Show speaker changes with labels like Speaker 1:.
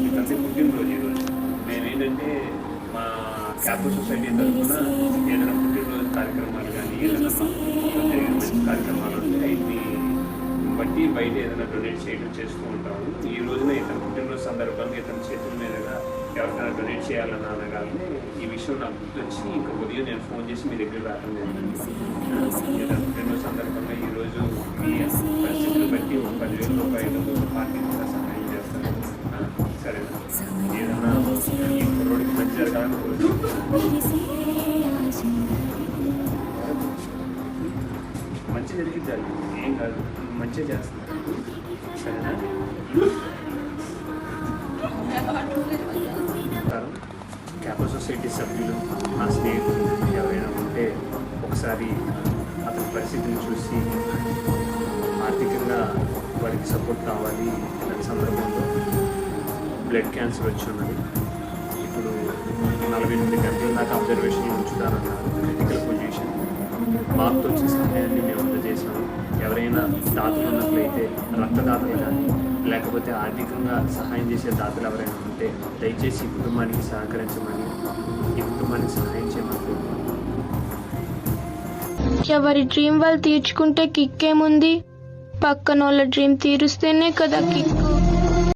Speaker 1: ఇదంతా పుట్టినరోజు ఈరోజు మేమేంటంటే మా క్యాపిటల్ సొసైటీ తరఫున ఏదైనా పుట్టినరోజు కార్యక్రమాలు కానీ ఏదైనా మంచి కార్యక్రమాలు ఉంటే అవి బట్టి బయట ఏదైనా డొనేట్ చేయడం చేస్తూ ఉంటాము. ఈ రోజున ఇతను పుట్టినరోజు సందర్భంగా ఇతని చేతుల మీదుగా ఎవరికైనా డొనేట్ చేయాలని అనగానే ఈ విషయం నాకు గుర్తొచ్చి ఇంకా ఉదయం నేను ఫోన్ చేసి మీ దగ్గర రావడం జరిగింది. పుట్టినరోజు సందర్భంగా మంచి ఏం కాదు మంచిగా చేస్తున్నాను సరేనా? సొసైటీ సభ్యులు నా స్నేహితులు ఎవరైనా ఉంటే ఒకసారి అతని పరిస్థితిని చూసి ఆర్థికంగా వారికి సపోర్ట్ కావాలి ఇలాంటి సందర్భంలో బ్లడ్ క్యాన్సర్ వచ్చి ఉన్నది. ఇప్పుడు నలభై ఎనిమిది గంటల దాకా అబ్జర్వేషన్ ఉంచుతారన్నారు క్రిటికల్ పొజిషన్ మార్పు వచ్చే సహాయాన్ని మేము ఎవరైనా దాతలు ఉన్నట్లయితే రక్తదాతలు కానీ లేకపోతే ఆర్థికంగా సహాయం చేసే దాతలు ఎవరైనా ఉంటే దయచేసి ఈ కుటుంబానికి సహకరించమని ఈ కుటుంబానికి సహాయం చేయమని.
Speaker 2: ఎవరి డ్రీమ్ వాళ్ళు తీర్చుకుంటే కిక్ ఏముంది పక్కన వాళ్ళ డ్రీమ్ తీరుస్తేనే కదా కిక్కు.